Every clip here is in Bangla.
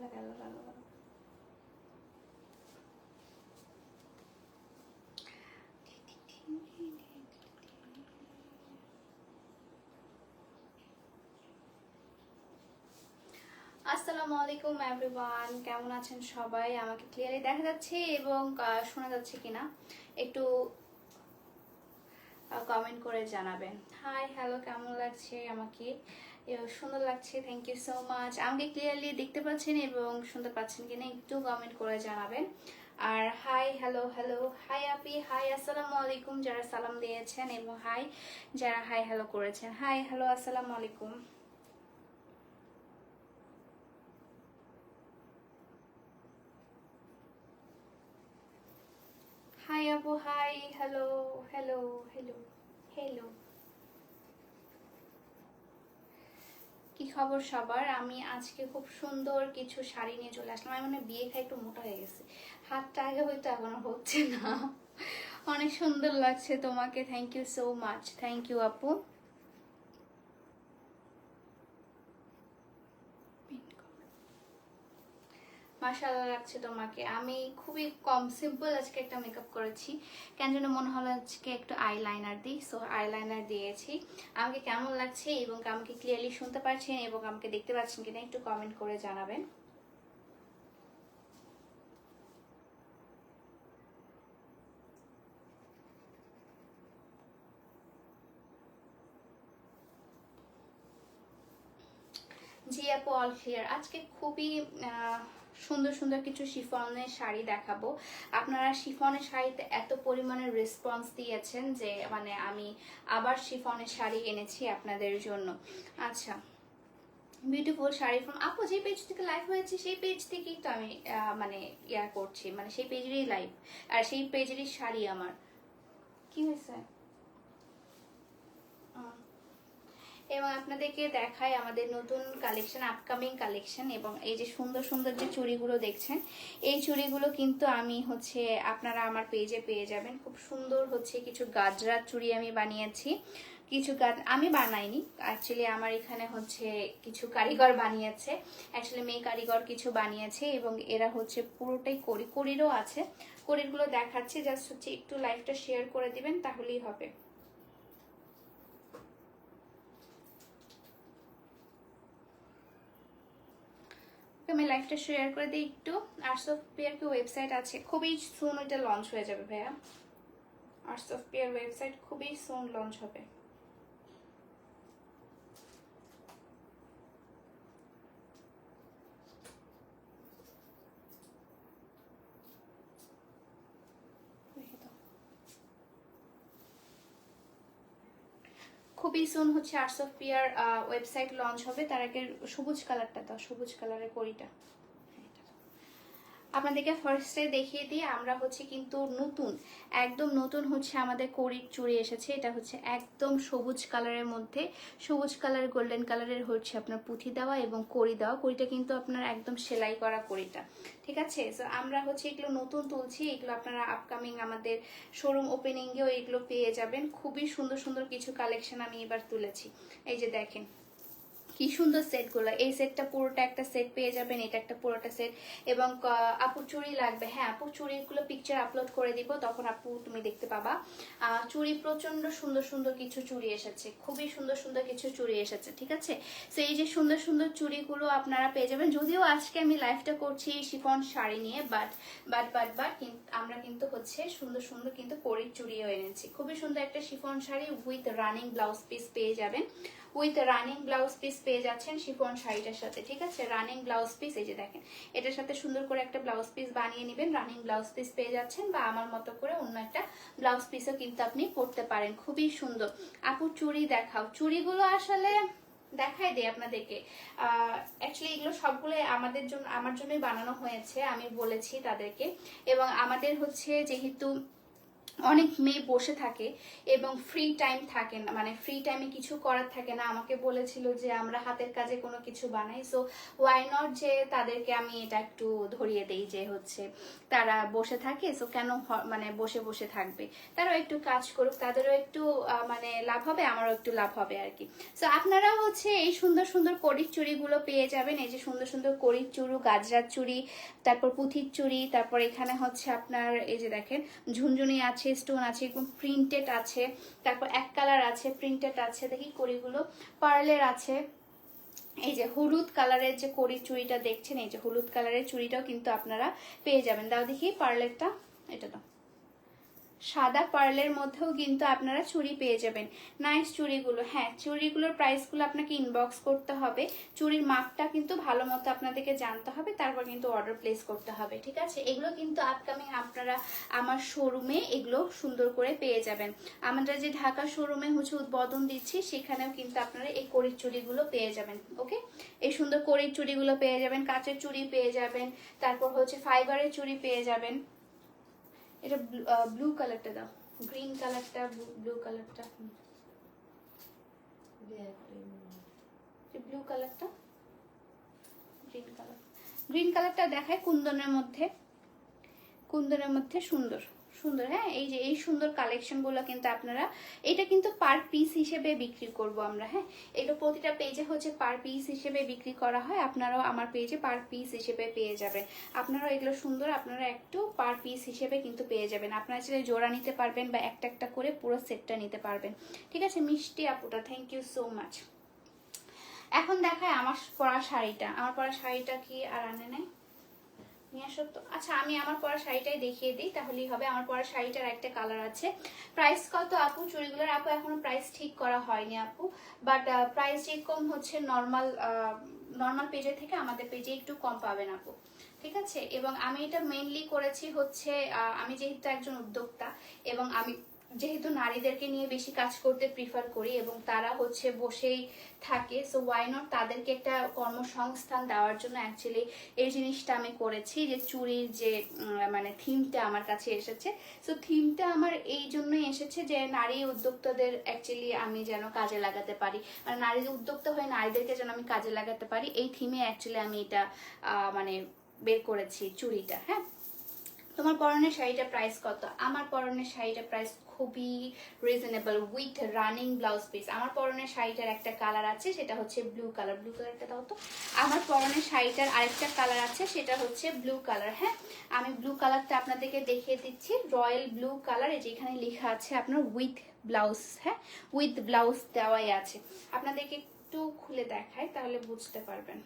গেল গেল গেল আসসালামু আলাইকুম এভরিওয়ান কেমন আছেন সবাই? আমাকে ক্লিয়ারলি দেখা যাচ্ছে এবং শোনা যাচ্ছে কিনা? একটু কমেন্ট করে জানাবেন। হাই হ্যালো কেমন লাগছে আমাকে? সুন্দর লাগছে থ্যাংক ইউ সো মাচ আমাকে ক্লিয়ারলি দেখতে পাচ্ছেন এবং শুনতে পাচ্ছেন কিনা, একটু কমেন্ট করে জানাবেন। আর হাই হ্যালো হ্যালো হাই আপি হাই আসসালামু আলাইকুম, যারা সালাম দিয়েছেন এবং হাই যারা হাই হ্যালো করেছেন। হাই হ্যালো আসসালামু আলাইকুম। হাই আপু hi hello hello hello hello কি খবর সবার? আমি আজকে খুব সুন্দর কিছু শাড়ি নিয়ে চলে আসলাম। আমি মানে বিয়ে খাই একটু মোটা হয়ে গেছে। হাতটা আগে হয়তো এখনও হচ্ছে না। অনেক সুন্দর লাগছে তোমাকে। Thank you so much thank you আপু। মাশাআল্লাহ লাগছে তোমাকে। আমি খুবই কম সিম্পল আজকে একটা মেকআপ করেছি। কেন যেন মনে হলো আজকে একটু আইলাইনার দিই সো আইলাইনার দিয়েছি। আমাকে কেমন লাগছে এবং আমাকে ক্লিয়ারলি শুনতে পারছেন এবং আমাকে দেখতে পাচ্ছেন কিনা একটু কমেন্ট করে জানাবেন। জি আপু অল ক্লিয়ার আজকে খুবই সুন্দর সুন্দর কিছু শিফনের শাড়ি দেখাবো। আপনারা শিফনের শাড়িতে এত পরিমাণের রেসপন্স দিয়েছেন যে মানে আমি আবার শিফনের শাড়ি এনেছি আপনাদের জন্য। আচ্ছা বিউটিফুল শাড়ি ফ্রম আপু, যে পেজ থেকে লাইভ হয়েছে, সেই পেজ থেকেই তো আমি মানে ইয়া করছি। মানে সেই পেজেরই লাইভ আর সেই পেজেরই শাড়ি আমার কি হয়েছে আহ, এবং আপনাদেরকে দেখাই আমাদের নতুন কালেকশন আপকামিং কালেকশন এবং এই যে সুন্দর সুন্দর যে চুড়িগুলো দেখছেন, এই চুড়িগুলো কিন্তু আমি হচ্ছে আপনারা আমার পেজে পেয়ে যাবেন। খুব সুন্দর হচ্ছে কিছু গাজরা চুড়ি আমি বানিয়েছি। কিছু গাছ আমি বানাইনি অ্যাকচুয়ালি আমার এখানে হচ্ছে কিছু কারিগর বানিয়েছে। অ্যাকচুয়ালি মেয়ে কারিগর কিছু বানিয়েছে এবং এরা হচ্ছে পুরোটাই করি, করিরও আছে। করিরগুলো দেখাচ্ছি জাস্ট হচ্ছে একটু লাইফটা শেয়ার করে দিবেন, তাহলেই হবে। আমি লাইভটা শেয়ার করে দিই একটু। আর্টস অফ পেয়ার কি ওয়েবসাইট আছে? খুবই সুন এটা লঞ্চ হয়ে যাবে, ভাইয়া। আর্টস অফ পেয়ার ওয়েবসাইট খুবই সুন লঞ্চ হবে রেখে দাও। খুবই সুন হচ্ছে arts of peer website launch হবে তার আগে সবুজ কালারটা দাও, সবুজ কালারের দাও। আপনাদেরকে ফার্স্টে দেখিয়ে দিয়ে আমরা হচ্ছে কিন্তু নতুন, একদম নতুন হচ্ছে আমাদের কড়ির চুড়ি এসেছে। এটা হচ্ছে একদম সবুজ কালারের মধ্যে। সবুজ কালার গোল্ডেন কালারের হচ্ছে আপনার পুঁথি দেওয়া এবং কড়ি দেওয়া। কড়িটা কিন্তু আপনার একদম সেলাই করা কড়িটা। ঠিক আছে? তো আমরা হচ্ছে এগুলো নতুন তুলছি। এগুলো আপনারা আপকামিং আমাদের শোরুম ওপেনিংয়েও এগুলো পেয়ে যাবেন। খুবই সুন্দর সুন্দর কিছু কালেকশন আমি এবার তুলেছি। এই যে দেখেন। কি সুন্দর সেটগুলো। এই সেটটা পুরোটা একটা সেট পেয়ে যাবেন, এটা একটা পুরোটা সেট। এবং আপুর চুড়ি লাগবে। হ্যাঁ আপুর চুড়িগুলো পিকচার আপলোড করে দিব, তখন আপু তুমি দেখতে পাবা। চুড়ি প্রচণ্ড সুন্দর সুন্দর কিছু চুড়ি এসেছে। খুবই সুন্দর সুন্দর কিছু চুড়ি এসেছে, ঠিক আছে? তো এই যে সুন্দর সুন্দর চুড়িগুলো আপনারা পেয়ে যাবেন। যদিও আজকে আমি লাইভটা করছি শিফন শাড়ি নিয়ে বাট বাট বাট বাট আমরা কিন্তু হচ্ছে সুন্দর সুন্দর কিন্তু কড়ির চুড়িও এনেছি। খুবই সুন্দর একটা chiffon sari with running blouse piece পেয়ে যাবেন। উইথ রানিং ব্লাউজ পিস পেয়ে যাচ্ছেন শিফন শাড়িটার সাথে, ঠিক আছে? রানিং ব্লাউজ পিস এই যে দেখেন, এটার সাথে সুন্দর করে একটা ব্লাউজ পিস বানিয়ে নেবেন রানিং ব্লাউজ পিস পেয়ে যাচ্ছেন বা আমার মতো করে অন্য একটা ব্লাউজ পিসও কিন্তু আপনি পরতে পারেন, খুবই সুন্দর। আপু, চুড়ি দেখাও। চুড়িগুলো আসলে দেখাই দেয় আপনাদেরকে। অ্যাকচুয়ালি এগুলো সবগুলো আমাদের জন্য, আমার জন্যই বানানো হয়েছে, আমি বলেছি তাদেরকে। এবং আমাদের হচ্ছে যেহেতু অনেক মেয়ে বসে থাকে এবং ফ্রি টাইম থাকে না মানে ফ্রি টাইমে কিছু করার থাকে না। আমাকে বলেছিল যে, আমরা হাতের কাজে কোনো কিছু বানাই। সো ওয়াই নট যে তাদেরকে আমি এটা একটু ধরিয়ে দেই যে হচ্ছে তারা বসে থাকে। সো কেন মানে বসে বসে থাকবে? তারাও একটু কাজ করুক, তাদেরও একটু মানে লাভ হবে, আমারও একটু লাভ হবে আর কি। সো আপনারা হচ্ছে এই সুন্দর সুন্দর কড়ির চুড়িগুলো পেয়ে যাবেন। এই যে সুন্দর সুন্দর কড়ির চুড়ু, গাজরার চুড়ি, তারপর পুঁথির চুড়ি, তারপর এখানে হচ্ছে আপনার, এই যে দেখেন ঝুনঝুনি আছে স্টোন আছে, এরকম প্রিন্টেড আছে, তারপর এক কালার আছে প্রিন্টেড আছে, দেখি কড়িগুলো পার্লের আছে। এই যে হলুদ কালারের যে করি চুড়িটা দেখছেন, এই যে হলুদ কালারের চুড়িটাও কিন্তু আপনারা পেয়ে যাবেন। দাও দেখি পার্লেরটা এটা দাও। সাদা পার্লের মধ্যেও কিন্তু আপনারা চুড়ি পেয়ে যাবেন। নাইস চুড়িগুলো। হ্যাঁ চুড়িগুলোর প্রাইসগুলো আপনাকে ইনবক্স করতে হবে। চুড়ির মাপটা কিন্তু ভালো মতো আপনাদেরকে জানতে হবে, তারপর কিন্তু অর্ডার প্লেস করতে হবে, ঠিক আছে? এগুলো কিন্তু আপকামিং আপনারা আমার শোরুমে এগুলো সুন্দর করে পেয়ে যাবেন। আমরা যে ঢাকা শোরুমে হচ্ছে উদ্বোধন দিচ্ছি, সেখানেও কিন্তু আপনারা এই কড়ির চুড়িগুলো পেয়ে যাবেন ওকে এই সুন্দর কড়ির চুড়িগুলো পেয়ে যাবেন, কাঁচের চুড়ি পেয়ে যাবেন, তারপর হচ্ছে ফাইবারের চুড়ি পেয়ে যাবেন। এটা ব্লু কালারটা দাও। গ্রিন কালারটা ব্লু কালারটা ব্লু কালারটা গ্রিন কালার গ্রিন কালারটা দেখায় কুন্দনের মধ্যে। কুন্দনের মধ্যে সুন্দর। সুন্দর হ্যাঁ? এই যে, এই সুন্দর কালেকশনগুলো কিন্তু আপনারা, এটা কিন্তু পার পিস হিসেবে বিক্রি করব আমরা হ্যাঁ? এটা প্রতিটা পেজে হচ্ছে পার পিস হিসেবে বিক্রি করা হয়, আপনারাও আমার পেজে পার পিস হিসেবে পেয়ে যাবেন। আপনারাও এগুলো সুন্দর, আপনারা একটু পার পিস হিসেবে কিন্তু পেয়ে যাবেন। আপনারা চাইলে জোড়া নিতে পারবেন বা একটা একটা করে পুরো সেটটা নিতে পারবেন। ঠিক আছে, মিষ্টি আপুটা থ্যাংক ইউ সো মাচ এখন দেখায় আমার পরা শাড়িটা। আমার পরা শাড়িটা কি আর আনে নাই? নিয়ে আসো তো। আচ্ছা আমি আমার পরা শাড়িটাই দেখিয়ে দিই, তাহলেই হবে। আমার পরা শাড়িটার একটা কালার আছে। প্রাইস কত আপু? চুড়িগুলোর আপু, এখনও প্রাইস ঠিক করা হয়নি আপু। বাট প্রাইস যেরকম হচ্ছে নর্মাল নর্মাল পেজের থেকে আমাদের পেজে একটু কম পাবেন আপু। ঠিক আছে? এবং আমি এটা মেনলি করেছি হচ্ছে আমি যেহেতু একজন উদ্যোক্তা, এবং আমি যেহেতু নারীদেরকে নিয়ে বেশি কাজ করতে প্রিফার করি এবং তারা হচ্ছে বসেই থাকে সো ওয়াই নট তাদেরকে একটা কর্মসংস্থান দেওয়ার জন্য অ্যাকচুয়ালি এই জিনিসটা আমি করেছি যে চুরির যে মানে থিমটা আমার কাছে এসেছে। সো থিমটা আমার এই জন্যই এসেছে যে নারী উদ্যোক্তাদের অ্যাকচুয়ালি আমি যেন কাজে লাগাতে পারি। মানে নারী উদ্যোক্তা হয়ে নারীদেরকে যেন আমি কাজে লাগাতে পারি, এই থিমে অ্যাকচুয়ালি আমি এটা মানে বের করেছি চুরিটা হ্যাঁ? তোমার পরনের শাড়িটা প্রাইস কত? আমার পরনের শাড়িটা প্রাইস খুবই reasonable with running blouse piece আমার পরনের শাড়িটার একটা কালার আছে, সেটা হচ্ছে ব্লু কালার ব্লু কালারটা দাও তো। আমার পরনের শাড়িটার আরেকটা কালার আছে, সেটা হচ্ছে ব্লু কালার হ্যাঁ? আমি ব্লু কালারটা আপনাদেরকে দেখিয়ে দিচ্ছি। রয়্যাল ব্লু কালার এই যে এখানে লেখা আছে আপনার উইথ ব্লাউজ হ্যাঁ? উইথ ব্লাউজ দেওয়াই আছে। আপনাদেরকে একটু খুলে দেখায় তাহলে বুঝতে পারবেন।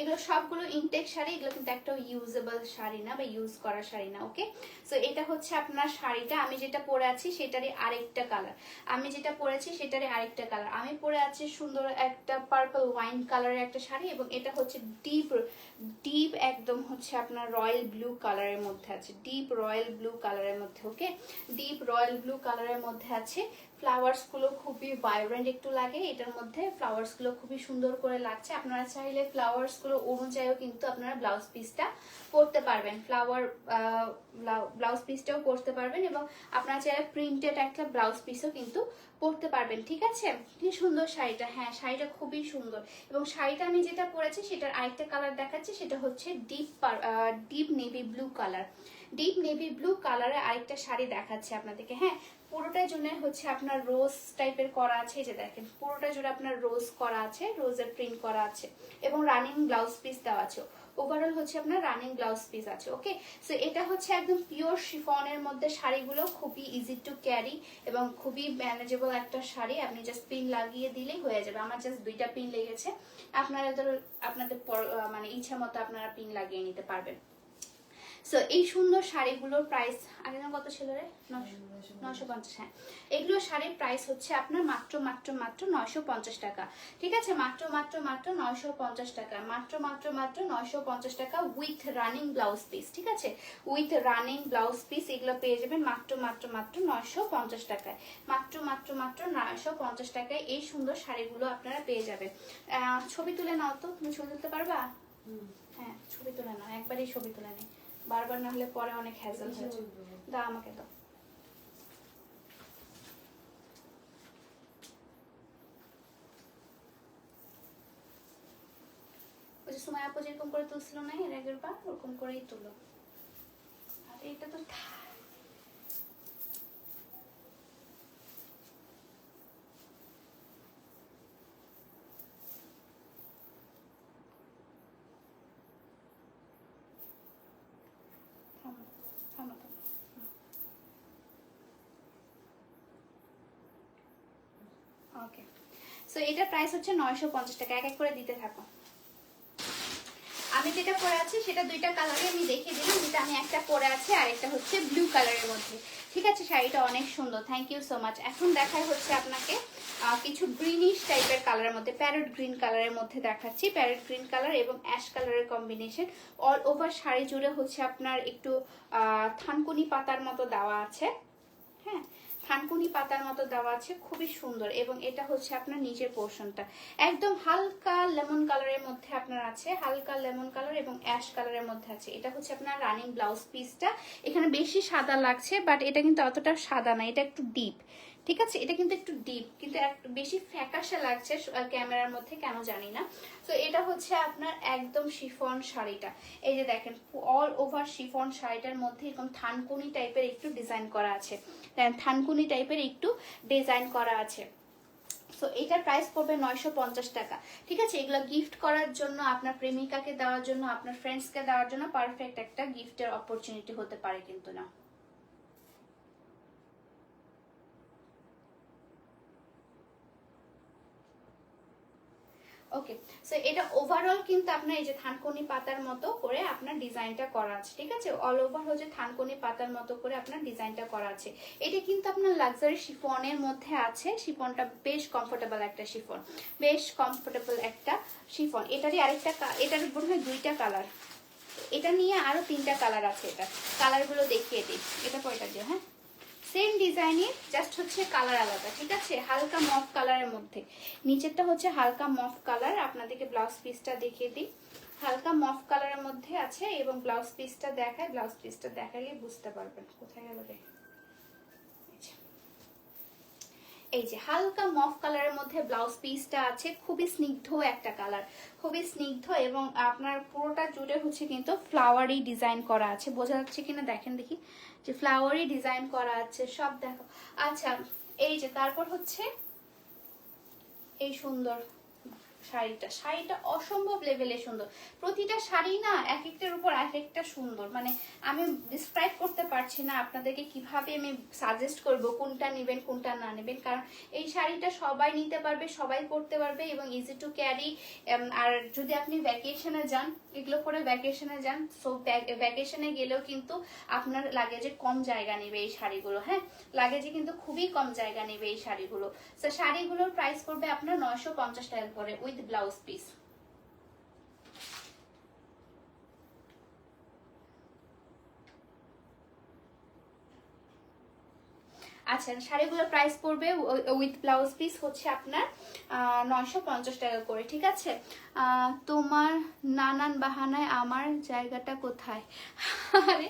এগুলো সবগুলো ইনটেক শাড়ি, এগুলো কিন্তু একটা ইউজেবল শাড়ি না বা ইউজ করা শাড়ি না ওকে সো এটা হচ্ছে আপনার শাড়িটা। আমি যেটা পরে আছি সেটারই আরেকটা কালার আমি যেটা পরেছি সেটারই আরেকটা কালার আমি পরে আছি সুন্দর একটা পার্পল ওয়াইন কালারের একটা শাড়ি এবং এটা হচ্ছে ডিপ ডিপ একদম হচ্ছে আপনার রয়্যাল ব্লু কালারের মধ্যে আছে। ডিপ রয়্যাল ব্লু কালারের মধ্যে ওকে ডিপ রয়্যাল ব্লু কালারের মধ্যে আছে। ফ্লাওয়ার্সগুলো খুবই ভাইব্রেন্ট একটু লাগে, এটার মধ্যে ফ্লাওয়ার্সগুলো খুবই সুন্দর করে লাগছে। আপনারা চাইলে ফ্লাওয়ার্সগুলো অনুযায়ীও কিন্তু আপনারা ব্লাউজ পিসটা পরতে পারবেন। ফ্লাওয়ার ব্লাউজ পিসটাও পরতে পারবেন এবং আপনারা চাইলে প্রিন্টেড একটা ব্লাউজ পিসও কিন্তু পরতে পারবেন, ঠিক আছে? কি সুন্দর শাড়িটা হ্যাঁ শাড়িটা খুবই সুন্দর। এবং শাড়িটা আমি যেটা পরেছি, সেটার আরেকটা কালার দেখাচ্ছি, সেটা হচ্ছে deep deep navy blue colour deep navy blue কালারের আরেকটা শাড়ি দেখাচ্ছে আপনাদেরকে হ্যাঁ? পুরোটা জন্য হচ্ছে আপনার রোজ টাইপের করা আছে যে দেখেন, পুরোটা জুড়ে আপনার রোজ করা আছে রোজের প্রিন্ট করা আছে, এবং রানিং ব্লাউজ পিস দেওয়া আছে। ওভারঅল হচ্ছে আপনার রানিং ব্লাউজ পিস আছে ওকে সো এটা হচ্ছে একদম পিওর শিফনের মধ্যে শাড়িগুলো, খুবই ইজি টু ক্যারি এবং খুবই ম্যানেজেবল একটা শাড়ি। আপনি জাস্ট পিন লাগিয়ে দিলেই হয়ে যাবে। আমার জাস্ট দুইটা পিন লেগেছে। আপনারা তো আপনাদের মানে ইচ্ছা মতো আপনারা পিন লাগিয়ে নিতে পারবেন। সো এই সুন্দর শাড়িগুলোর প্রাইস আগে কত ছিল রে? নশো পঞ্চাশ হ্যাঁ। এগুলো শাড়ির প্রাইস হচ্ছে আপনার মাত্র মাত্র মাত্র নয়শো পঞ্চাশ টাকা। ঠিক আছে? মাত্র মাত্র মাত্র নয়শো পঞ্চাশ টাকা। মাত্র মাত্র মাত্র নয়শো পঞ্চাশ টাকা উইথ রানিং ব্লাউজ পিস ঠিক আছে? উইথ রানিং ব্লাউজ পিস এগুলো পেয়ে যাবেন মাত্র মাত্র মাত্র নয়শো পঞ্চাশ টাকায়। মাত্র মাত্র মাত্র নয়শো পঞ্চাশ টাকায় এই সুন্দর শাড়িগুলো আপনারা পেয়ে যাবেন। ছবি তুলে নাও তো। তুমি ছবি তুলতে পারবা? হ্যাঁ ছবি তুলে নাও। একবারই ছবি তুলে নেই। বারবার না হলে পরে অনেক হ্যাজেল হয়ে যায়। দাও আমাকে দাও। ওই যে সময় আপু যেরকম করে তুলছিল না এর আগের বার ওরকম করেই তুলো। আর এটা তো থা- থামো, থামো, থামো। ওকে সো এটার প্রাইস হচ্ছে নয়শো পঞ্চাশ টাকা। এক এক করে দিতে থাকো। আমি যেটা পরে আছি, সেটা দুইটা কালারে আমি দেখিয়ে দিলাম। যেটা আমি একটা পরে আছি, আর একটা হচ্ছে ব্লু কালারের মধ্যে। ঠিক আছে, শাড়িটা অনেক সুন্দর। থ্যাংক ইউ সো মাচ এখন দেখাই হচ্ছে আপনাকে কিছু গ্রিনিশ টাইপের কালারের মধ্যে প্যারট গ্রিন কালারের মধ্যে দেখাচ্ছি। প্যারট গ্রিন কালার এবং অ্যাশ কালারের কম্বিনেশন অল ওভার শাড়ি জুড়ে হচ্ছে আপনার একটু থানকুনি পাতার মতো দেওয়া আছে। হ্যাঁ? থানকুনি পাতার মতো দেওয়া আছে, খুবই সুন্দর এবং এটা হচ্ছে আপনার নিজের পোর্শনটা। একদম হালকা লেমন কালারের মধ্যে আপনার আছে, হালকা লেমন কালার এবং অ্যাশ কালারের মধ্যে আছে। এটা হচ্ছে আপনার রানিং ব্লাউজ পিসটা। এখানে বেশি সাদা লাগছে, বাট এটা কিন্তু অতটা সাদা না, এটা একটু ডিপ। ঠিক আছে? এটা কিন্তু একটু ডিপ কিন্তু একটু বেশি ফ্যাকাশে লাগছে ক্যামেরার মধ্যে কেন জানি না। তো এটা হচ্ছে আপনার একদম শিফন শাড়িটা। এই যে দেখেন অল ওভার শিফন শাড়িটার মধ্যে এরকম থানকুনি টাইপের একটু ডিজাইন করা আছে। থানকুনি টাইপের একটু ডিজাইন করা আছে। সো এটার প্রাইস পড়বে নয়শো পঞ্চাশ টাকা। ঠিক আছে? এগুলো গিফট করার জন্য, আপনার প্রেমিকাকে দেওয়ার জন্য, আপনার ফ্রেন্ডসকে দেওয়ার জন্য পারফেক্ট একটা গিফটের অপরচুনিটি হতে পারে কিন্তু না। ওকে সো এটা ওভারঅল কিন্তু আপনার এই যে থানকুনি পাতার মতো করে আপনার ডিজাইনটা করা আছে, ঠিক আছে? অল ওভার হচ্ছে থানকুনি পাতার মতো করে আপনার ডিজাইনটা করা আছে। এটা কিন্তু আপনার লাক্সারি শিফনের মধ্যে আছে। শিফনটা বেশ কমফোর্টেবল একটা শিফন। বেশ কমফোর্টেবল একটা শিফন। এটারই আরেকটা এটার মনে হয় দুইটা কালার এটা নিয়ে আরও তিনটা কালার আছে এটা। কালারগুলো দেখিয়ে দিই। এটা কয়টা যে হ্যাঁ? সেম ডিজাইনের জাস্ট হচ্ছে কালার আলাদা, ঠিক আছে? হালকা মফ কালারের মধ্যে। নিচেরটা হচ্ছে হালকা মফ কালার আপনাদেরকে ব্লাউজ পিসটা দেখিয়ে দিই। হালকা মফ কালারের মধ্যে আছে এবং ব্লাউজ পিসটা দেখায় ব্লাউজ পিসটা দেখালে বুঝতে পারবেন কোথায় গেল রে এই যে। এই যে হালকা মফ কালারের মধ্যে ব্লাউজ পিসটা আছে, খুবই স্নিগ্ধ একটা কালার। খুবই স্নিগ্ধ এবং আপনার পুরোটা জুড়ে হচ্ছে কিন্তু ফ্লাওয়ারি ডিজাইন করা আছে। বোঝা যাচ্ছে কিনা? দেখেন দেখি। যে ফ্লাওয়ারি ডিজাইন করা আছে, সব দেখো। আচ্ছা এই যে তারপর হচ্ছে এই সুন্দর শাড়িটা। শাড়িটা অসম্ভব লেভেলে সুন্দর। প্রতিটা শাড়ি না এক একটার উপর এক একটা সুন্দর। মানে আমি ডিসক্রাইব করতে পারছি না আপনাদেরকে কীভাবে আমি সাজেস্ট করব, কোনটা নেবেন, কোনটা না নেবেন। কারণ এই শাড়িটা সবাই নিতে পারবে, সবাই পরতে পারবে এবং ইজি টু ক্যারি আর যদি আপনি ভ্যাকেশনে যান, এগুলো পরে ভ্যাকেশনে যান সো ভ্যাকেশনে গেলেও কিন্তু আপনার লাগেজে কম জায়গা নেবে এই শাড়িগুলো হ্যাঁ? লাগেজে কিন্তু খুবই কম জায়গা নেবে এই শাড়িগুলো। তো শাড়িগুলোর প্রাইস পড়বে আপনার নয়শো পঞ্চাশ টাকা করে। উইথ ব্লাউজ পিস আচ্ছা শাড়িগুলোর প্রাইস পড়বে উইথ ব্লাউজ পিস হচ্ছে আপনার নয়শো পঞ্চাশ টাকা করে, ঠিক আছে? তোমার নানান বাহানায় আমার জায়গাটা কোথায়? আরে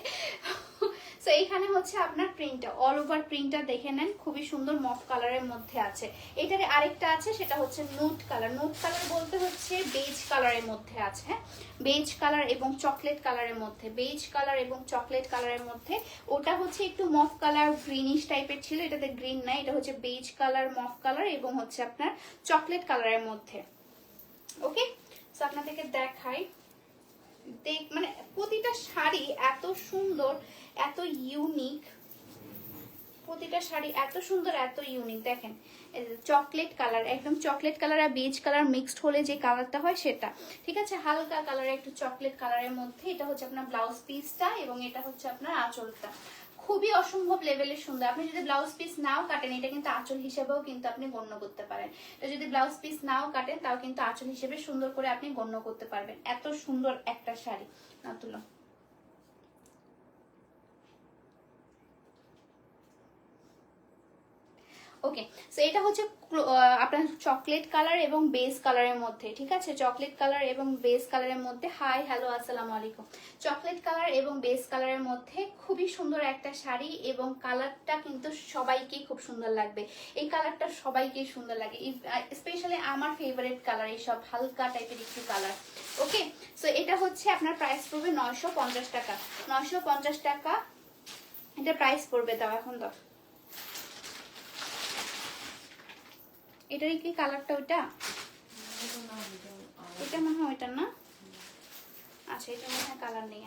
সো এইখানে হচ্ছে আপনার প্রিন্টটা অল ওভার প্রিন্টটা দেখে নেন, খুবই সুন্দর মফ কালারের মধ্যে আছে। এটারে আরেকটা আছে, সেটা হচ্ছে নুট কালার নুট কালার বলতে হচ্ছে বেজ কালারের মধ্যে আছে হ্যাঁ? বেজ কালার এবং চকলেট কালারের মধ্যে। বেজ কালার এবং চকলেট কালারের মধ্যে। ওটা হচ্ছে একটু মফ কালার গ্রিনিশ টাইপের ছিল, এটাতে গ্রিন না এটা হচ্ছে বেজ কালার মফ কালার এবং হচ্ছে আপনার চকলেট কালারের মধ্যে। ওকে সো আপনাদেরকে দেখাই। দেখ মানে প্রতিটা শাড়ি এত সুন্দর এত ইউনিক প্রতিটা শাড়ি এত সুন্দর, এত ইউনিক দেখেন চকলেট কালার একদম চকলেট কালার আর বেজ কালার মিক্সড হলে যে কালারটা হয় সেটা। ঠিক আছে? হালকা কালার একটু চকলেট কালারের মধ্যে এটা হচ্ছে আপনার ব্লাউজ পিসটা এবং এটা হচ্ছে আপনার আঁচলটা। খুবই অসম্ভব লেভেলের সুন্দর। আপনি যদি ব্লাউজ পিস নাও কাটেন, এটা কিন্তু আঁচল হিসেবেও কিন্তু আপনি গণ্য করতে পারেন। এটা যদি ব্লাউজ পিস নাও কাটেন, তাও কিন্তু আঁচল হিসেবে সুন্দর করে আপনি গণ্য করতে পারবেন। এত সুন্দর একটা শাড়ি। না তুলো। ওকে সো এটা হচ্ছে আপনার চকলেট কালার এবং বেস কালারের মধ্যে, ঠিক আছে? চকলেট কালার এবং বেস কালারের মধ্যে হাই হ্যালো আসসালামু আলাইকুম। চকলেট কালার এবং বেস কালারের মধ্যে খুবই সুন্দর একটা শাড়ি এবং কালারটা কিন্তু সবাইকেই খুব সুন্দর লাগবে। এই কালারটা সবাইকেই সুন্দর লাগে। স্পেশালি আমার ফেভারিট কালার এইসব হালকা টাইপের একটু কালার ওকে সো এটা হচ্ছে আপনার প্রাইস পড়বে নয়শো পঞ্চাশ টাকা। নয়শো পঞ্চাশ টাকা, এটা প্রাইস পড়বে দাও এখন দাও। এটারই কি কালারটা ওইটা এটা মনে হয় ওইটা না? আচ্ছা এটা মনে হয় কালার নেই।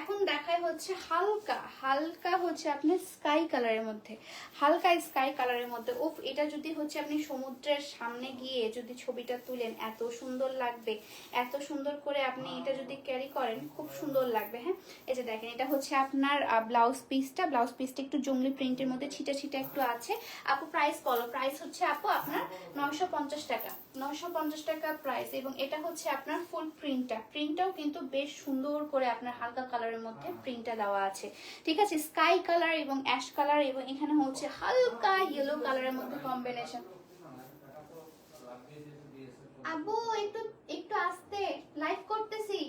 এখন দেখায় হচ্ছে হালকা হালকা হচ্ছে আপনি স্কাই কালারের মধ্যে। হালকা স্কাই কালারের মধ্যে। উফ, এটা যদি হচ্ছে আপনি সমুদ্রের সামনে গিয়ে যদি ছবিটা তুলেন, এত সুন্দর লাগবে। এত সুন্দর করে আপনি এটা যদি ক্যারি করেন, খুব সুন্দর লাগবে হ্যাঁ? এই যে দেখেন, এটা হচ্ছে আপনার ব্লাউজ পিসটা ব্লাউজ পিসটা একটু জঙ্গলি প্রিন্টের মধ্যে ছিটা ছিটা একটু আছে। আপু প্রাইস বলো প্রাইস হচ্ছে আপু আপনার পঞ্চাশ টাকা। পঞ্চাশ টাকা প্রাইস এবং এটা হচ্ছে আপনার ফুল প্রিন্টটা প্রিন্টটাও কিন্তু বেশ সুন্দর করে আপনার হালকা কালারের মধ্যে প্রিন্টটা দেওয়া আছে। ঠিক আছে? স্কাই কালার এবং অ্যাশ কালার এবং এখানে হচ্ছে হালকা ইয়েলো কালারের মধ্যে কম্বিনেশন আবু একটু একটু আসতে। লাইভ করতেছি।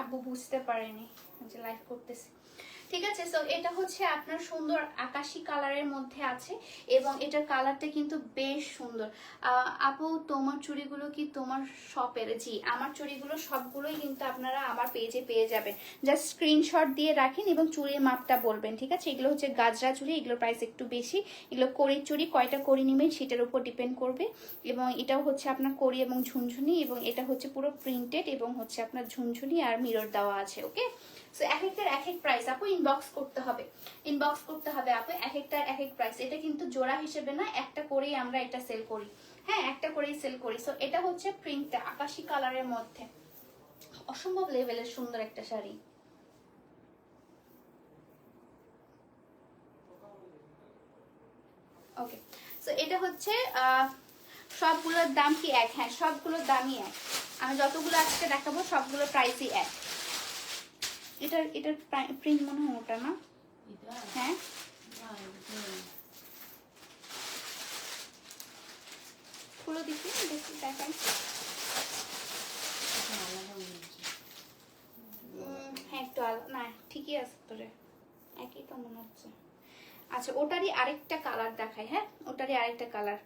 আব্বু বুঝতে পারেনি যে লাইভ করতেছি। ঠিক আছে? সো এটা হচ্ছে আপনার সুন্দর আকাশি কালারের মধ্যে আছে এবং এটার কালারটা কিন্তু বেশ সুন্দর। আপু, তোমার চুড়িগুলো কি তোমার শপের জি, আমার চুড়িগুলো সবগুলোই কিন্তু আপনারা আমার পেজে পেয়ে যাবেন। জাস্ট স্ক্রিনশট দিয়ে রাখেন এবং চুড়ির মাপটা বলবেন, ঠিক আছে? এগুলো হচ্ছে গাজরা চুড়ি, এগুলোর প্রাইস একটু বেশি। এগুলো কড়ির চুড়ি, কয়টা কড়ি নেবেন সেটার উপর ডিপেন্ড করবে। এবং এটাও হচ্ছে আপনার কড়ি এবং ঝুনঝুনি এবং এটা হচ্ছে পুরো প্রিন্টেড এবং হচ্ছে আপনার ঝুনঝুনি আর মিরর দেওয়া আছে ওকে সো এক একটার এক এক প্রাইস আপু ইনবক্স করতে হবে। ইনবক্স করতে হবে আপু এক একটার এক এক প্রাইস এটা কিন্তু জোড়া হিসেবে না, একটা করেই আমরা এটা সেল করি। হ্যাঁ একটা করেই সেল করি। সো এটা হচ্ছে প্রিন্টটা আকাশি কালারের মধ্যে। অসম্ভব লেভেলের সুন্দর একটা শাড়ি। ওকে সো এটা হচ্ছে সবগুলোর দাম কি এক? হ্যাঁ সবগুলোর দামই এক। আমি যতগুলো আজকে দেখাবো, সবগুলোর প্রাইসই এক। এটার এটার প্রিন্ট মনে হয় ওটা না? হ্যাঁ। খুলো দেখি দেখি দেখাই। হ্যাঁ একটু আলাদা না ঠিকই আছে তোরে। একই তো মনে হচ্ছে। আচ্ছা ওটারই আরেকটা কালার দেখাই হ্যাঁ? ওটারই আরেকটা কালার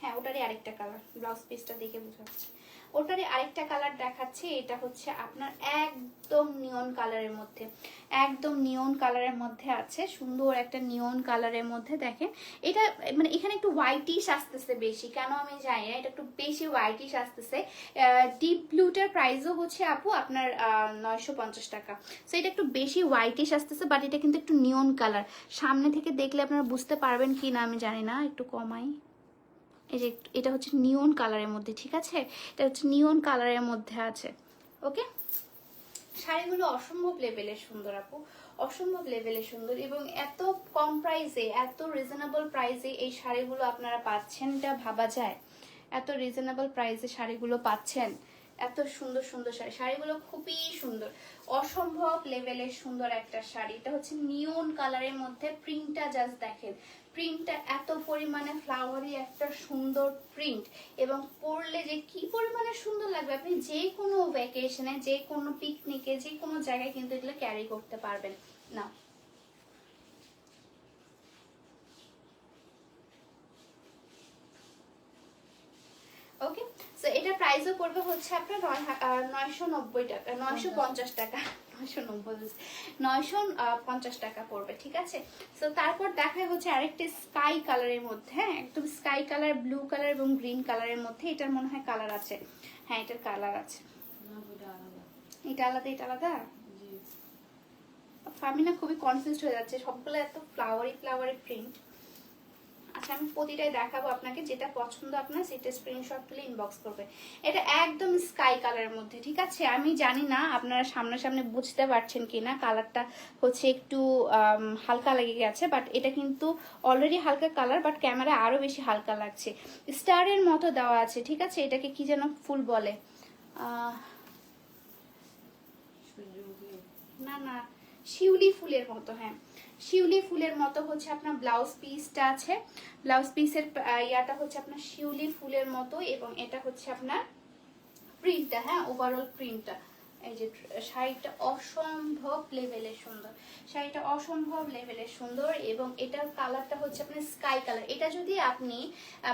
হ্যাঁ ওটারই আরেকটা কালার ব্লাউজ পিসটা দেখে বোঝাচ্ছে। ওটারই আরেকটা কালার দেখাচ্ছে, এটা হচ্ছে আপনার একদম নিয়ন কালারের মধ্যে। একদম নিয়ন কালারের মধ্যে আছে, সুন্দর একটা নিয়ন কালারের মধ্যে দেখেন। এটা মানে এখানে একটু হোয়াইটিশ আসতেছে বেশি, কেন আমি জানি না, এটা একটু বেশি হোয়াইটিশ আসতেছে। ডিপ ব্লুটার প্রাইসও হচ্ছে আপু আপনার নয়শো পঞ্চাশ টাকা। সো এটা একটু বেশি হোয়াইটিশ আসতেছে বাট এটা কিন্তু একটু নিয়ন কালার সামনে থেকে দেখলে আপনারা বুঝতে পারবেন কি না আমি জানি না, একটু কমাই। এই যে এটা হচ্ছে নিয়ন কালারের মধ্যে, ঠিক আছে? এটা হচ্ছে নিয়ন কালারের মধ্যে আছে, ওকে? শাড়িগুলো অসম্ভব লেভেলের সুন্দর আপু, অসম্ভব লেভেলের সুন্দর এবং এত কম প্রাইসে এত রিজনেবল প্রাইসে এই শাড়িগুলো আপনারা পাচ্ছেন এটা ভাবা যায়। এত রিজনেবল প্রাইসে শাড়িগুলো পাচ্ছেন। এত সুন্দর সুন্দর শাড়ি। শাড়িগুলো খুবই সুন্দর। অসম্ভব লেভেলের সুন্দর একটা শাড়ি। এটা হচ্ছে নিয়ন কালারের মধ্যে প্রিন্টটা জাস্ট দেখেন। প্রিন্টটা এত পরিমাণে ফ্লাওয়ারি একটা সুন্দর প্রিন্ট এবং পরলে যে কি পরিমাণে সুন্দর লাগবে, আপনি যে কোনো ভ্যাকেশনে যে কোনো পিকনিকে যে কোনো জায়গায় কিন্তু এগুলো ক্যারি করতে পারবেন। না ওকে সো এটা প্রাইসও পড়বে হচ্ছে আপনার নয় নয়শো নব্বই টাকা নয়শো পঞ্চাশ টাকা নয়শো নব্বই নয়শো পঞ্চাশ টাকা পড়বে ঠিক আছে? সো তারপর দেখায় হচ্ছে আরেকটা স্কাই কালারের মধ্যে হ্যাঁ? একদম স্কাই কালার ব্লু কালার এবং গ্রিন কালারের মধ্যে এটার মনে হয় কালার আছে। হ্যাঁ এটার কালার আছে। এটা আলাদা এটা আলাদা? আমি না খুবই কনফিউজ হয়ে যাচ্ছে সবগুলো এত ফ্লাওয়ারি ফ্লাওয়ারি প্রিন্ট আচ্ছা আমি প্রতিটাই দেখাবো আপনাকে যেটা পছন্দ আপনার সেটা স্ক্রিনশট তুলে ইনবক্স করবে। এটা একদম স্কাই কালারের মধ্যে ঠিক আছে? আমি জানি না আপনারা সামনাসামনি বুঝতে পারছেন কিনা কালারটা হচ্ছে একটু হালকা লেগে গেছে বাট এটা কিন্তু অলরেডি হালকা কালার বাট ক্যামেরা আরও বেশি হালকা লাগছে। স্টারের মতো দেওয়া আছে ঠিক আছে? এটাকে কি যেন ফুল বলে? না না শিউলি ফুলের মতো হ্যাঁ। শিউলি ফুলের মতো হচ্ছে আপনার ব্লাউজ পিসটা আছে। ব্লাউজ পিসের ইয়াটা হচ্ছে আপনার শিউলি ফুলের মতো এবং এটা হচ্ছে আপনার প্রিন্টটা হ্যাঁ ওভারঅল প্রিন্টটা এই যে, শাড়িটা অসম্ভব লেভেলের সুন্দর। শাড়িটা অসম্ভব লেভেলের সুন্দর এবং এটার কালারটা হচ্ছে আপনার স্কাই কালার এটা যদি আপনি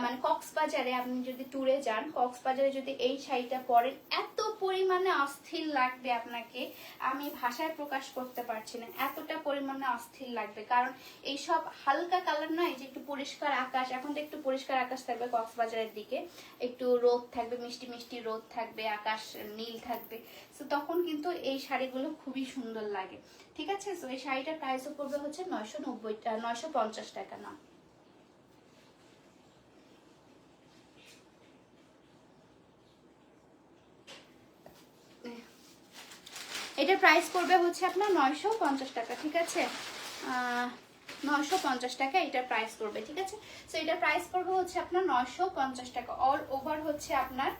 মানে কক্সবাজারে আপনি যদি ট্যুরে যান, কক্সবাজারে যদি এই শাড়িটা পরেন, এত পরিমাণে অস্থির লাগবে আপনাকে। আমি ভাষায় প্রকাশ করতে পারছি না, এতটা পরিমাণে অস্থির লাগবে। কারণ এইসব হালকা কালার নয় যে একটু পরিষ্কার আকাশ, এখন তো একটু পরিষ্কার আকাশ থাকবে কক্সবাজারের দিকে। একটু রোদ থাকবে, মিষ্টি মিষ্টি রোদ থাকবে, আকাশ নীল থাকবে। তো তখন কিন্তু এই শাড়িগুলো খুবই সুন্দর লাগে। ঠিক আছে? তো এই শাড়িটার প্রাইসও পড়বে হচ্ছে নয়শো নব্বই নয়শো পঞ্চাশ টাকা না। এটার প্রাইস পড়বে হচ্ছে আপনার নয়শো পঞ্চাশ টাকা, ঠিক আছে? নয়শো পঞ্চাশ টাকা এটার প্রাইস পড়বে, ঠিক আছে? তো এটার প্রাইস পড়বে হচ্ছে আপনার নয়শো পঞ্চাশ টাকা অল ওভার হচ্ছে আপনার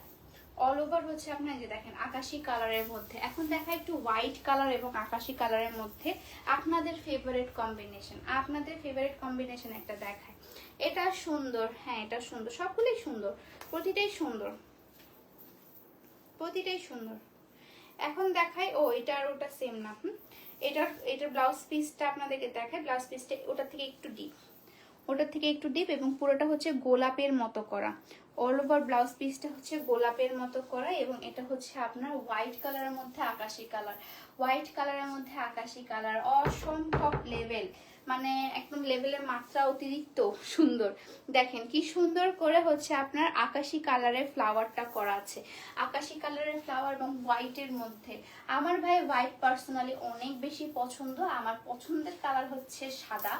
অল ওভার হচ্ছে আপনার যে দেখেন, আকাশি কালারের মধ্যে। এখন দেখা একটু হোয়াইট কালার এবং আকাশি কালারের মধ্যে আপনাদের ফেভারিট কম্বিনেশন আপনাদের ফেভারিট কম্বিনেশন একটা দেখায়। এটা সুন্দর হ্যাঁ এটা সুন্দর, সবগুলোই সুন্দর, প্রতিটাই সুন্দর। প্রতিটাই সুন্দর। এখন দেখাই ও, এটা আর ওটা সেম না, হুম? এটার এটার ব্লাউজ পিসটা আপনাদেরকে দেখায়। ব্লাউজ পিসটা ওটা থেকে একটু ডিপ ওটার থেকে একটু ডিপ এবং পুরোটা হচ্ছে গোলাপের মতো করা। অল ওভার ব্লাউজ পিসটা হচ্ছে গোলাপের মতো করা এবং এটা হচ্ছে আপনার হোয়াইট কালারের মধ্যে আকাশি কালার হোয়াইট কালারের মধ্যে আকাশি কালার অসম্ভব লেভেল মানে একদম লেভেলের মাত্রা অতিরিক্ত সুন্দর। দেখেন কি সুন্দর করে হচ্ছে আপনার আকাশি কালারের ফ্লাওয়ারটা করা আছে। আকাশি কালারের ফ্লাওয়ার এবং হোয়াইটের মধ্যে। আমার ভাই হোয়াইট পার্সোনালি অনেক বেশি পছন্দ। আমার পছন্দের কালার হচ্ছে সাদা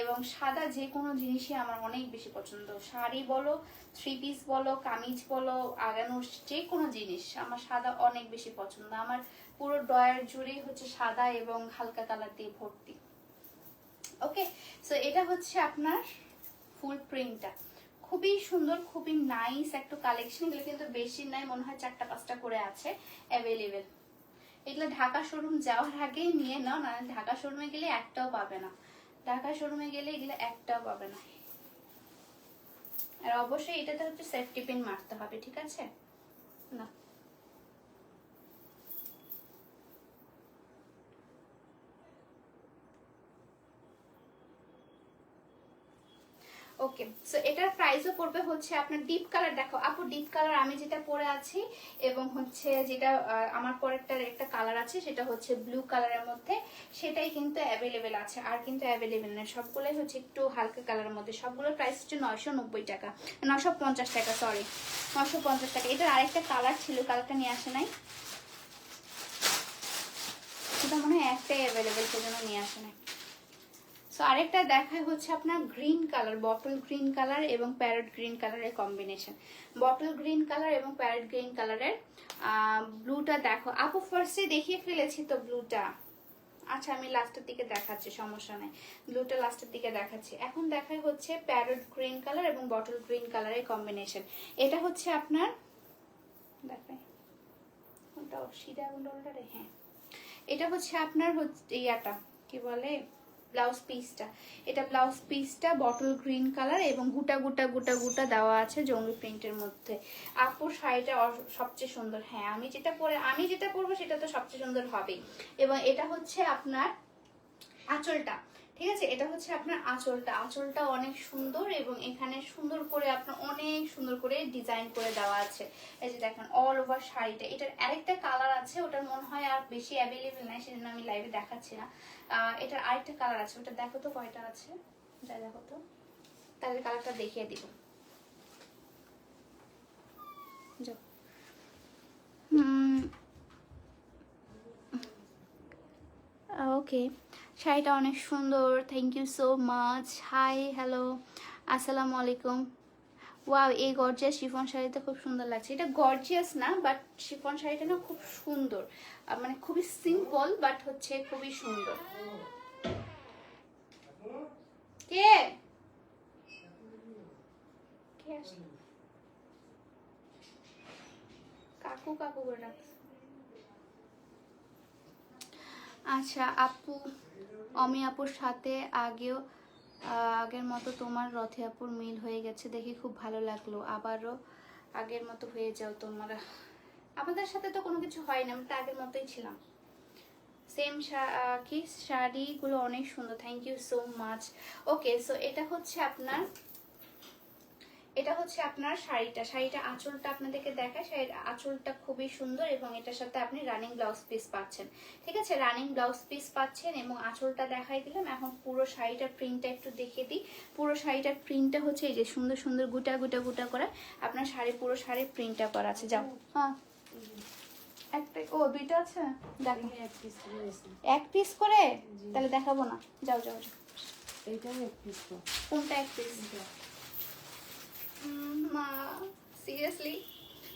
এবং সাদা যে কোনো জিনিসই আমার অনেক বেশি পছন্দ। শাড়ি বলো থ্রি পিস বলো, কামিজ বলো, আগানোর যে কোনো জিনিস আমার সাদা অনেক বেশি পছন্দ। আমার পুরো ডয়ার জুড়েই হচ্ছে সাদা এবং হালকা কালার দিয়ে ভর্তি। ওকে সো এটা হচ্ছে আপনার ফুল প্রিন্টটা খুবই সুন্দর, খুবই নাইস একটা কালেকশন এগুলো কিন্তু বেশি নাই, মনে হয় চারটা, পাঁচটা করে আছে অ্যাভেলেবেল এগুলো ঢাকা শোরুম যাওয়ার আগেই নিয়ে নাও না ঢাকা শোরুমে গেলে একটাও পাবে না। ঢাকা শোরুমে গেলে এগুলো একটাও পাবে না। আর অবশ্যই এটাতে হচ্ছে সেফটি পিন মারতে হবে, ঠিক আছে? না। ওকে সো এটার প্রাইসও পড়বে হচ্ছে আপনার ডিপ কালার দেখো। আপু ডিপ কালার আমি যেটা পরে আছি এবং হচ্ছে যেটা আমার পরেরটার একটা কালার আছে, সেটা হচ্ছে ব্লু কালারের মধ্যে। সেটাই কিন্তু অ্যাভেলেবেল আছে, আর কিন্তু অ্যাভেলেবেল নেই। সবগুলোই হচ্ছে একটু হালকা কালারের মধ্যে। সবগুলোর প্রাইস হচ্ছে নয়শো নব্বই টাকা নশো পঞ্চাশ টাকা সরি নশো পঞ্চাশ টাকা। এটার আরেকটা কালার ছিল কালারটা নিয়ে আসে নাই? সেটা মনে হয় একটাই অ্যাভেলেবেল সেজন্য নিয়ে আসে নাই। সো আরেকটা দেখায় হচ্ছে আপনার green colour bottle green colour এবং প্যারট গ্রিন কালারের কম্বিনেশন বটল গ্রিন কালার এবং প্যারট গ্রিন কালারের ব্লুটা দেখো। আপু ফার্স্টে দেখিয়ে ফেলেছি তো ব্লুটা আচ্ছা আমি লাস্টের দিকে দেখাচ্ছি, সমস্যা নেই। ব্লুটা লাস্টের দিকে দেখাচ্ছি। এখন দেখাই হচ্ছে প্যারট গ্রিন কালার এবং বটল গ্রিন কালারের কম্বিনেশন এটা হচ্ছে আপনার, দেখাই। ওটা উল্টোটা হ্যাঁ। এটা হচ্ছে আপনার হচ্ছে ইয়াটা, কি বলে? ব্লাউজ পিসটা এটা ব্লাউজ পিসটা বটল গ্রিন কালার এবং গুটা গুটা গুটা গুটা দেওয়া আছে জঙ্গি প্রিন্টের মধ্যে। আপুর শাড়িটা সবচেয়ে সুন্দর। হ্যাঁ আমি যেটা পরে, আমি যেটা পরবো সেটা তো সবচেয়ে সুন্দর হবেই। এবং এটা হচ্ছে আপনার আঁচলটা। ঠিক আছে? এটা হচ্ছে আপনার আঁচলটা। আঁচলটা অনেক সুন্দর এবং এখানে সুন্দর করে আপনার অনেক সুন্দর করে ডিজাইন করে দেওয়া আছে। এই যে দেখেন অল ওভার শাড়িটা। এটার আরেকটা কালার আছে, ওটার মনে হয় আর বেশি অ্যাভেলেবেল নাই, সেজন্য আমি লাইভে দেখাচ্ছি না। এটার আরেকটা কালার আছে। ওটা দেখো তো কয়টা আছে? যাই দেখো তো। তাহলে কালারটা দেখিয়ে দিব। হুম। ওকে শাড়িটা অনেক সুন্দর thank you so much hi hello আসসালামু আলাইকুম। ওয়াও এই গর্জিয়াস শিফন শাড়িতে খুব সুন্দর লাগছে। এটা গর্জিয়াস না বাট শিফন শাড়িটা না খুব সুন্দর। মানে খুবই সিম্পল বাট হচ্ছে খুবই সুন্দর। কে? কাকু কাকু করে আচ্ছা আপু, অমি আপুর সাথে আগেও আগের মতো তোমার রথে আপুর মিল হয়ে গেছে দেখে খুব ভালো লাগল। আবারও আগের মতো হয়ে যাও তোমার। আমাদের সাথে তো কোনো কিছু হয় না, আমরা আগের মতোই ছিলাম। সেম কি? শাড়িগুলো অনেক সুন্দর thank you so much okay so এটা হচ্ছে আপনার এটা হচ্ছে আপনার শাড়িটা। শাড়িটা আঁচলটা আপনাদেরকে দেখায় শাড়ির আঁচলটা খুবই সুন্দর এবং এটার সাথে আপনি রানিং ব্লাউজ পিস পাচ্ছেন। ঠিক আছে? রানিং ব্লাউজ পিস পাচ্ছেন এবং আঁচলটা দেখাই দিলাম। এখন পুরো শাড়িটার প্রিন্টটা একটু দেখে দিই। পুরো শাড়িটার প্রিন্টটা হচ্ছে এই যে সুন্দর সুন্দর গুটা গুটা গুটা করে আপনার শাড়ি পুরো শাড়ির প্রিন্টটা করা আছে। যাও। হ্যাঁ। একটা ও দুইটা আছে? দেখো। এক পিস করে এক পিস করে? তাহলে দেখাবো না। যাও যাও যাও। এইটাও এক পিস কোনটা এক পিস মা সিরিয়াসলি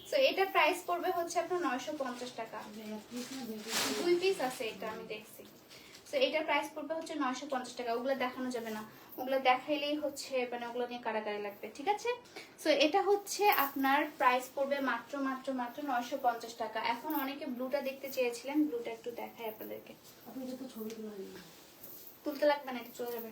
সো এটা প্রাইস পড়বে হচ্ছে আপনার নয়শো পঞ্চাশ টাকা। দুই পিস আছে এটা আমি দেখছি। সো এটার প্রাইস পড়বে হচ্ছে নয়শো পঞ্চাশ টাকা। ওগুলো দেখানো যাবে না। ওগুলো দেখাইলেই হচ্ছে মানে ওগুলো নিয়ে কারাগারি লাগবে ঠিক আছে? সো এটা হচ্ছে আপনার প্রাইস পড়বে মাত্র মাত্র মাত্র নয়শো পঞ্চাশ টাকা। এখন অনেকে ব্লুটা দেখতে চেয়েছিলেন। ব্লুটা একটু দেখাই আপনাদেরকে। তুলতে লাগবে না এটা চলে যাবে।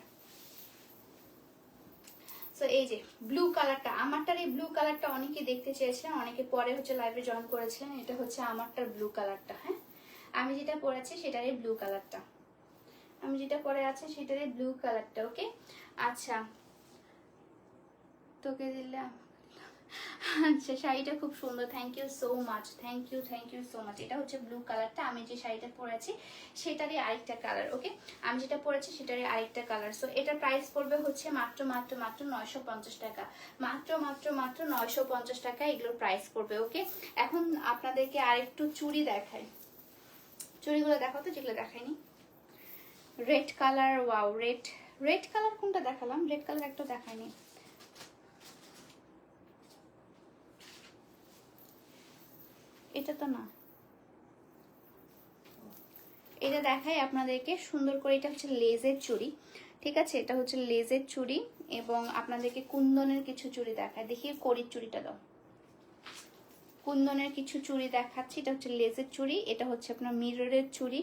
সো এই যে ব্লু কালারটা আমারটার এই ব্লু কালারটা অনেকে দেখতে চেয়েছিলেন, অনেকে পরে হচ্ছে লাইভে জয়েন করেছিলেন, এটা হচ্ছে আমারটার ব্লু কালারটা হ্যাঁ? আমি যেটা পরেছি সেটারই ব্লু কালারটা আমি যেটা পরে আছে সেটারই ব্লু কালারটা ওকে আচ্ছা তোকে দিলাম। আচ্ছা শাড়িটা খুব সুন্দর thank you so much thank you thank you so much এটা হচ্ছে ব্লু কালারটা আমি যে শাড়িটা পরেছি, সেটারই আরেকটা কালার ওকে আমি যেটা পরেছি, সেটারই আরেকটা কালার সো এটার প্রাইস পড়বে হচ্ছে মাত্র মাত্র মাত্র নয়শো পঞ্চাশ টাকা। মাত্র মাত্র মাত্র নয়শো পঞ্চাশ টাকা এগুলোর প্রাইস পড়বে ওকে এখন আপনাদেরকে আরেকটু চুড়ি দেখাই। চুড়িগুলো দেখো তো, যেগুলো দেখাইনি। Red colour wow red red colour কোনটা দেখালাম? রেড কালার একটা দেখাইনি। এটা তো না। এটা দেখাই আপনাদেরকে সুন্দর করে। এটা হচ্ছে লেজের চুড়ি, ঠিক আছে? এটা হচ্ছে লেজের চুড়ি এবং আপনাদেরকে কুন্দনের কিছু চুড়ি দেখায়। দেখি কড়ির চুড়িটা দাও। কুন্দনের কিছু চুড়ি দেখাচ্ছি। এটা হচ্ছে লেজের চুড়ি, এটা হচ্ছে আপনার মিররের চুড়ি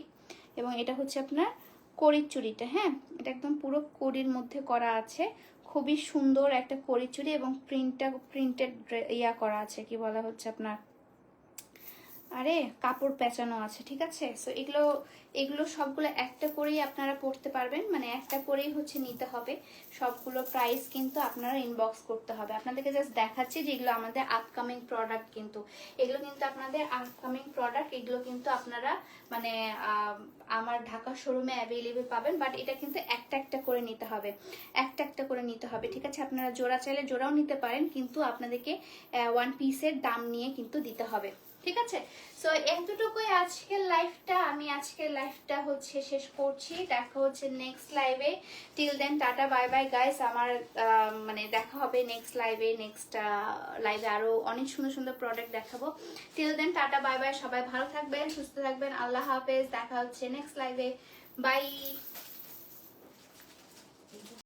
এবং এটা হচ্ছে আপনার কড়ির চুড়িটা হ্যাঁ? এটা একদম পুরো কড়ির মধ্যে করা আছে। খুবই সুন্দর একটা কড়ির চুড়ি এবং প্রিন্টটা, প্রিন্টেড ইয়া করা আছে, কি বলা হচ্ছে আপনার? আরে, কাপড় পেঁচানো আছে, ঠিক আছে? সো এগুলো এগুলো সবগুলো একটা করেই আপনারা পড়তে পারবেন। মানে একটা করেই হচ্ছে নিতে হবে। সবগুলো প্রাইস কিন্তু আপনারা ইনবক্স করতে হবে। আপনাদেরকে জাস্ট দেখাচ্ছি যে এগুলো আমাদের আপকামিং প্রোডাক্ট কিন্তু। এগুলো কিন্তু আপনাদের আপকামিং প্রোডাক্ট এগুলো কিন্তু আপনারা মানে আমার ঢাকা শোরুমে অ্যাভেলেবেল পাবেন। বাট এটা কিন্তু একটা একটা করে নিতে হবে। একটা একটা করে নিতে হবে, ঠিক আছে? আপনারা জোড়া চাইলে জোড়াও নিতে পারেন, কিন্তু আপনাদেরকে ওয়ান পিসের দাম নিয়ে কিন্তু দিতে হবে। ঠিক আছে? সো এতটুকুই আজকের লাইফটা আমি আজকের লাইফটা হচ্ছে শেষ করছি। দেখা হচ্ছে নেক্সট লাইভে till then tata bye bye guys আমার মানে দেখা হবে নেক্সট লাইভে নেক্সট লাইভে আরও অনেক সুন্দর সুন্দর প্রোডাক্ট দেখাবো। Till then tata bye bye সবাই ভালো থাকবেন, সুস্থ থাকবেন। আল্লাহ হাফেজ। দেখা হচ্ছে নেক্সট লাইভে বাই